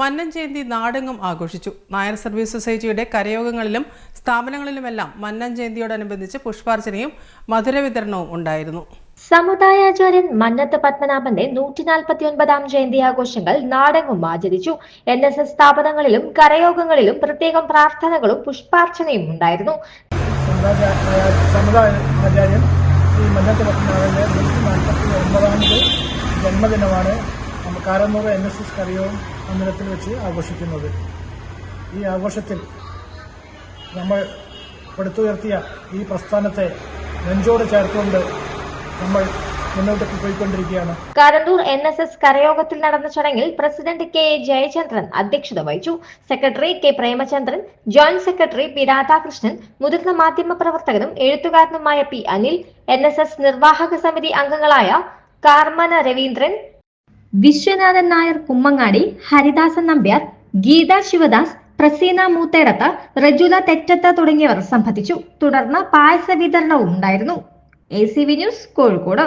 മന്നൻ ജയന്തി നാടെങ്ങും ആഘോഷിച്ചു. നായർ സർവീസ് സൊസൈറ്റിയുടെ കരയോഗങ്ങളിലും സ്ഥാപനങ്ങളിലുമെല്ലാം മന്നൻ ജയന്തിയോടനുബന്ധിച്ച് പുഷ്പാർച്ചനയും മധുര വിതരണവും ഉണ്ടായിരുന്നു. സമുദായാചാര്യൻ മന്നത്ത് പത്മനാഭന്റെ നൂറ്റി നാൽപ്പത്തി ഒൻപതാം ജയന്തി ആഘോഷങ്ങൾ നാടെങ്ങും ആചരിച്ചു. എൻ എസ് എസ് സ്ഥാപനങ്ങളിലും കരയോഗങ്ങളിലും പ്രത്യേകം പ്രാർത്ഥനകളും പുഷ്പാർച്ചനയും ഉണ്ടായിരുന്നു. ശ്രീ മന്നത്ത് നൂറ്റി നാൽപ്പത്തി ജന്മദിനമാണ്. കാരന്നൂർ എൻ എസ് എസ് കരയോഗം മന്ദിരത്തിൽ വെച്ച് ആഘോഷിക്കുന്നത്. ഈ ആഘോഷത്തിൽ നമ്മൾ പടുത്തുയർത്തിയ ഈ പ്രസ്ഥാനത്തെ നെഞ്ചോട് ചേർത്തുകൊണ്ട് നമ്മൾ പോയിക്കൊണ്ടിരിക്കുകയാണ്. കാരന്തൂർ എൻ എസ് എസ് കരയോഗത്തിൽ നടന്ന ചടങ്ങിൽ പ്രസിഡന്റ് കെ ജയചന്ദ്രൻ അധ്യക്ഷത വഹിച്ചു. Secretary K Premachandran joint secretary P Radhakrishnan മുതിർന്ന മാധ്യമ പ്രവർത്തകനും എഴുത്തുകാരനുമായ പി അനിൽ എൻ നിർവാഹക സമിതി അംഗങ്ങളായ കാർമന രവീന്ദ്രൻ വിശ്വനാഥൻ നായർ കുമ്മങ്ങാടി ഹരിദാസൻ നമ്പ്യാർ ഗീത ശിവദാസ് പ്രസീന മൂത്തേടത്ത് റജുല തെറ്റത്ത തുടങ്ങിയവർ സംബന്ധിച്ചു. തുടർന്ന് പായസ വിതരണവും ഉണ്ടായിരുന്നു. A news Kozhikode.